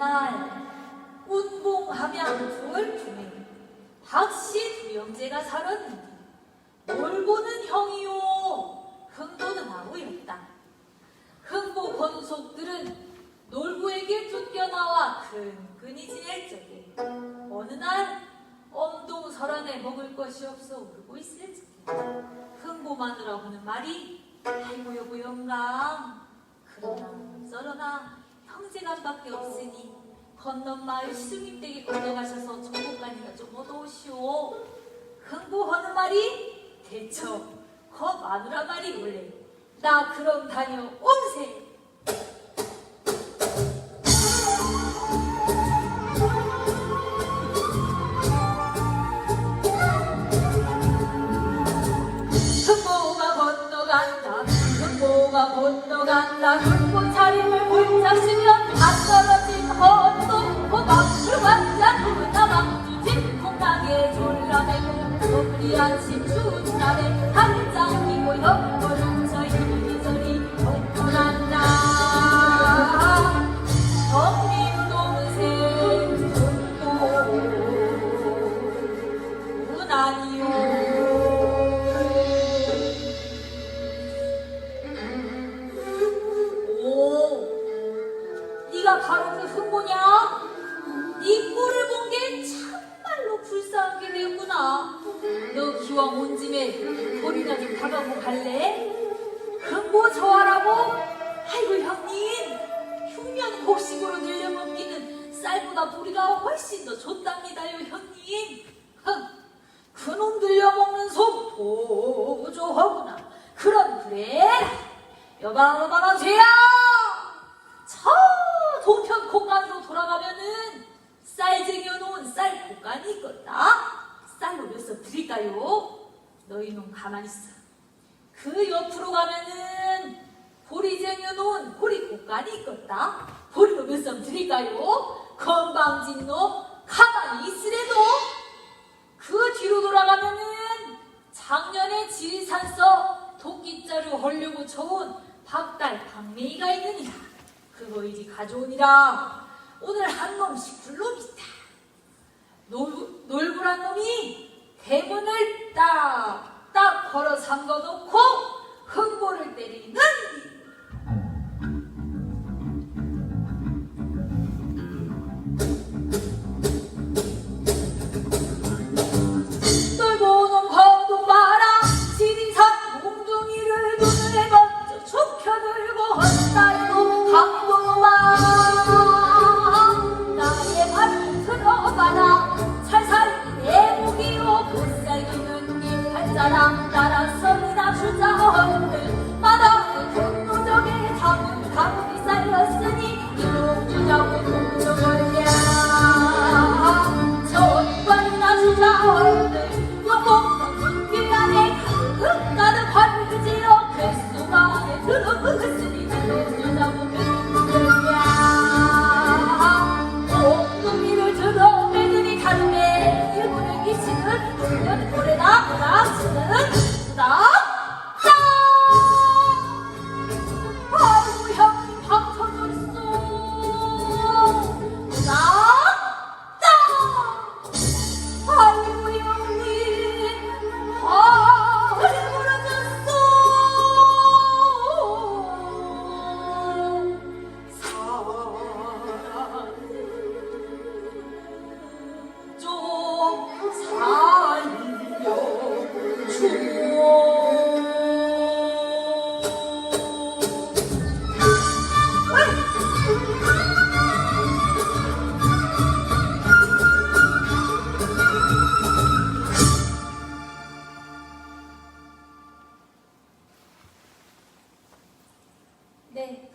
옛날 운봉하면 좋을 중에 박씨 두 형제가 살았는데 놀보는 형이요. 흥보는 아우였다. 흥보 권속들은 놀부에게 쫓겨나와 근근히 지낼 적에 어느 날 엄동 설안에 먹을 것이 없어 울고 있을 적에 흥보마누라 하는 말이 아이고 여보 영감 형제간밖에 없으니 건넌 마을 시중님댁에 건너가셔서 정복가니까 좀 얻어오시오. 흥보하는 말이 대처 거 마누라 말이 원래. 나 그럼 다녀옴세 건너간다. 흑보 차림을 볼잡으면 안 떨어진 헛도 완자 누나 막주진 콩나게 졸라매고 소리 아침 추운 날에 한장 끼고 옆걸음 저 이리저리 헛도난다. 정림 동생 아니요 네가 바로 그 흥보냐? 네 꼴을 본 게 참말로 불쌍하게 되었구나. 너 기왕 온 짐에 볼이나 좀 박아고 갈래? 흥보 저하라고? 아이고 형님, 흉년 곡식으로 늘려먹기는 쌀보다 보리가 훨씬 더 좋답니다요 형님. 흥, 그놈 들려먹는 속 도조하구나. 그럼 그래. 여방여방한 죄야! 공간으로 돌아가면은 쌀 쟁여놓은 쌀 공간이 있겠다. 쌀로 몇석 드릴까요? 너희 놈 가만히 있어. 그 옆으로 가면은 보리 쟁여놓은 보리 있겠다. 보리로 몇석 드릴까요? 건방진 놈 가만히 있으래도 그 뒤로 돌아가면은 작년에 지리산서 도끼자루 헐려고 쳐온 박달 박매이가 있느니라 그거 이리 가져오니라. 오늘 한 놈씩 불놈이다. 놀부, 놀부란 놈이 대문을 딱, 딱 걸어 잠궈놓고 흥보를 때리는 이 팔자랑 따라서나 주자 헌들 마당의 경로적에 담은 가물이 쌓였으니 이놈 주자고 동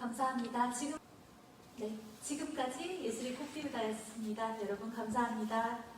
감사합니다. 지금 네, 지금까지 예술의 꽃피우다였습니다. 여러분 감사합니다.